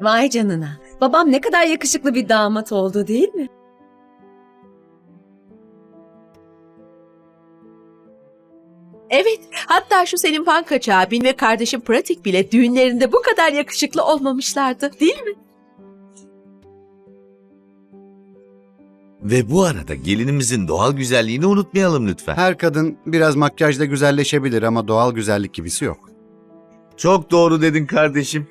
Vay canına. Babam ne kadar yakışıklı bir damat oldu değil mi? Evet, hatta şu senin bankaç abin ve kardeşin pratik bile düğünlerinde bu kadar yakışıklı olmamışlardı, değil mi? Ve bu arada gelinimizin doğal güzelliğini unutmayalım lütfen. Her kadın biraz makyajla güzelleşebilir ama doğal güzellik gibisi yok. Çok doğru dedin kardeşim.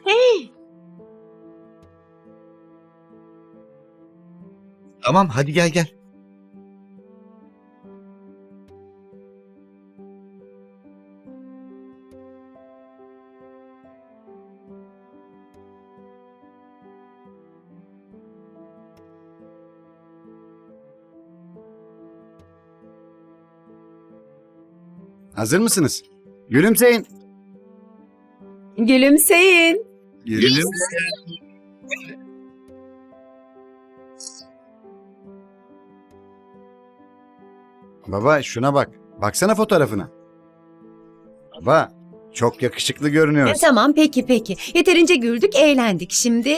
Tamam hadi gel gel. Hazır mısınız? Gülümseyin. Gülümseyin. Gelelim. Baba şuna bak. Baksana fotoğrafına. Baba çok yakışıklı görünüyorsun. E, tamam peki peki. Yeterince güldük, eğlendik. Şimdi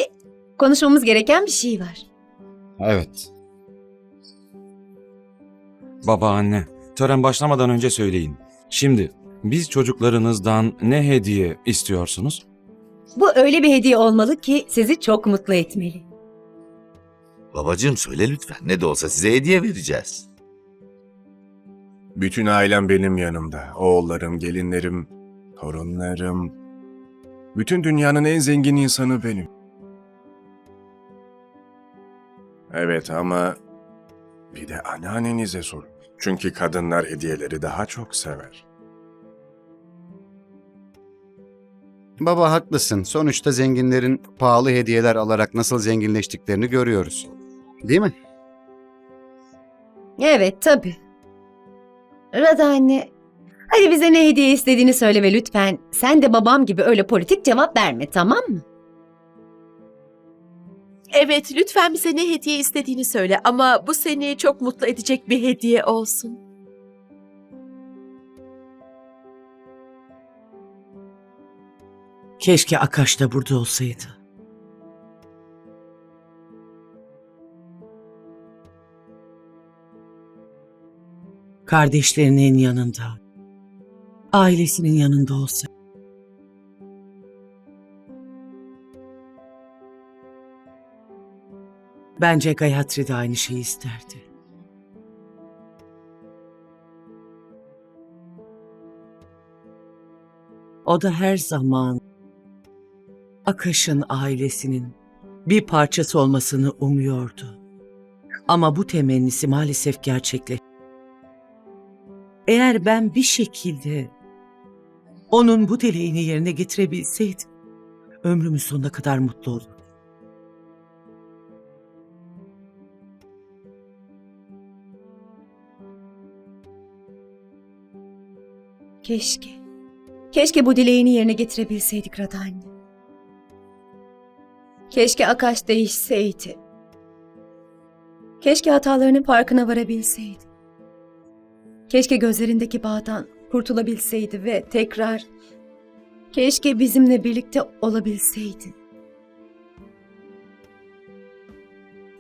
konuşmamız gereken bir şey var. Evet. Baba anne, tören başlamadan önce söyleyin. Şimdi biz çocuklarınızdan ne hediye istiyorsunuz? Bu öyle bir hediye olmalı ki sizi çok mutlu etmeli. Babacığım söyle lütfen. Ne de olsa size hediye vereceğiz. Bütün ailem benim yanımda. Oğullarım, gelinlerim, torunlarım. Bütün dünyanın en zengin insanı benim. Evet ama bir de anneannenize sorun. Çünkü kadınlar hediyeleri daha çok sever. Baba haklısın. Sonuçta zenginlerin pahalı hediyeler alarak nasıl zenginleştiklerini görüyoruz. Değil mi? Evet tabii. Rada anne, hadi bize ne hediye istediğini söyle ve lütfen sen de babam gibi öyle politik cevap verme tamam mı? Evet, lütfen bize ne hediye istediğini söyle ama bu seni çok mutlu edecek bir hediye olsun. Keşke Akaş da burada olsaydı. Kardeşlerinin yanında, ailesinin yanında olsa. Bence Gayatri de aynı şeyi isterdi. O da her zaman Akaş'ın ailesinin bir parçası olmasını umuyordu. Ama bu temennisi maalesef gerçekleşti. Eğer ben bir şekilde onun bu dileğini yerine getirebilseydim, ömrümün sonuna kadar mutlu olurdum. Keşke. Keşke bu dileğini yerine getirebilseydik Rada anne. Keşke Akaş değişseydi. Keşke hatalarının farkına varabilseydi. Keşke gözlerindeki bağdan kurtulabilseydi ve tekrar keşke bizimle birlikte olabilseydi.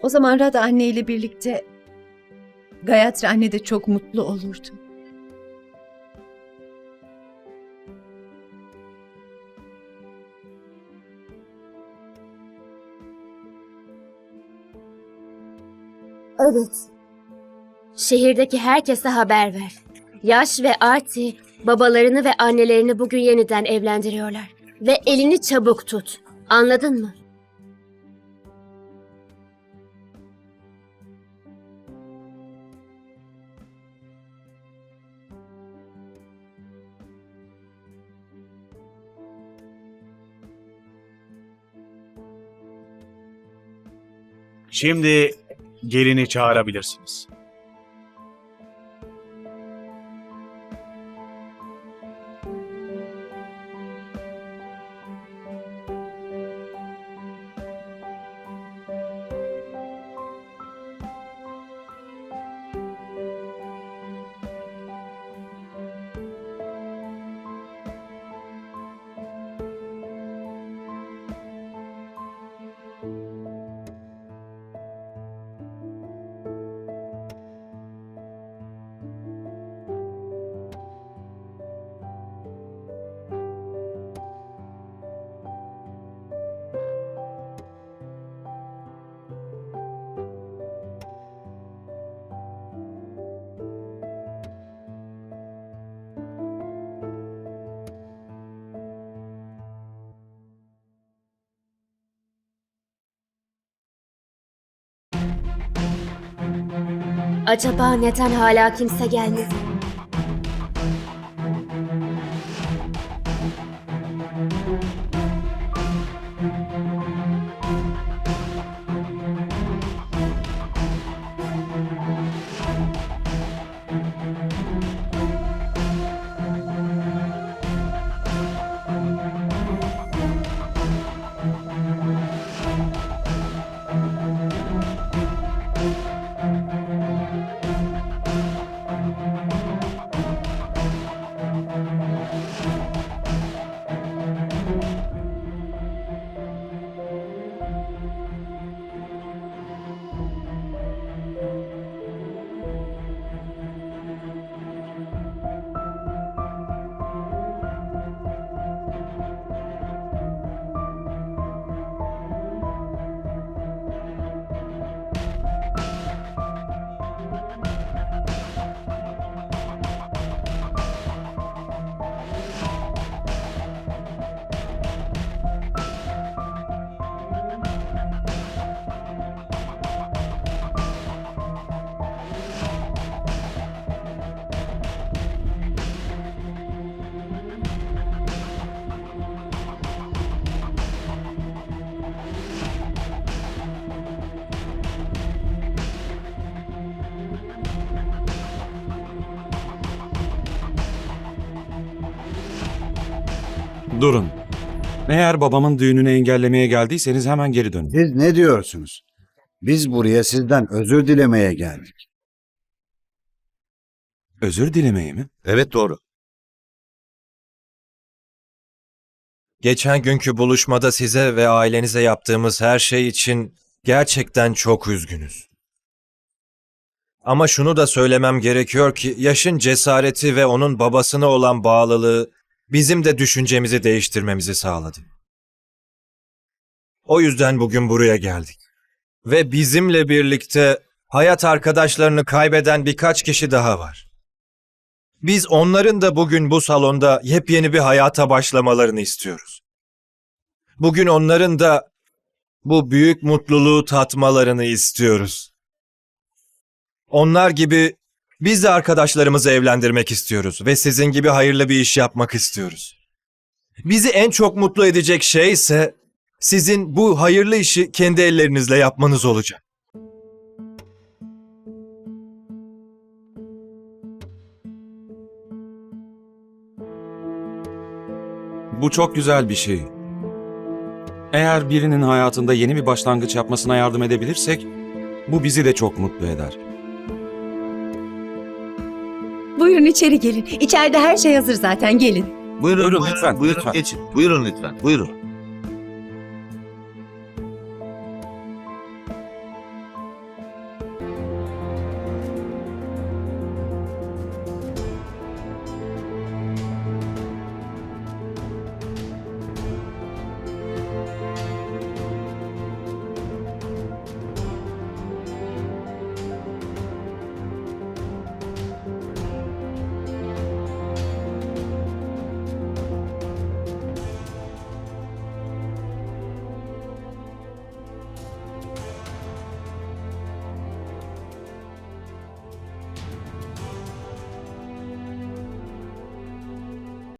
O zaman Rada anne ile birlikte Gayatri anne de çok mutlu olurdu. Evet. Şehirdeki herkese haber ver. Yaş ve Arti babalarını ve annelerini bugün yeniden evlendiriyorlar. Ve elini çabuk tut. Anladın mı? Şimdi gelini çağırabilirsiniz. Acaba neden hala kimse gelmedi? Durun. Eğer babamın düğününü engellemeye geldiyseniz hemen geri dönün. Siz ne diyorsunuz? Biz buraya sizden özür dilemeye geldik. Özür dilemeyi mi? Evet doğru. Geçen günkü buluşmada size ve ailenize yaptığımız her şey için gerçekten çok üzgünüz. Ama şunu da söylemem gerekiyor ki yaşın cesareti ve onun babasına olan bağlılığı bizim de düşüncemizi değiştirmemizi sağladı. O yüzden bugün buraya geldik. Ve bizimle birlikte hayat arkadaşlarını kaybeden birkaç kişi daha var. Biz onların da bugün bu salonda yepyeni bir hayata başlamalarını istiyoruz. Bugün onların da bu büyük mutluluğu tatmalarını istiyoruz. Onlar gibi biz de arkadaşlarımızı evlendirmek istiyoruz ve sizin gibi hayırlı bir iş yapmak istiyoruz. Bizi en çok mutlu edecek şey ise sizin bu hayırlı işi kendi ellerinizle yapmanız olacak. Bu çok güzel bir şey. Eğer birinin hayatında yeni bir başlangıç yapmasına yardım edebilirsek, bu bizi de çok mutlu eder. Buyurun içeri gelin. İçeride her şey hazır zaten gelin. Buyurun, Buyurun, buyurun, lütfen, buyurun lütfen. geçin. Buyurun lütfen, buyurun.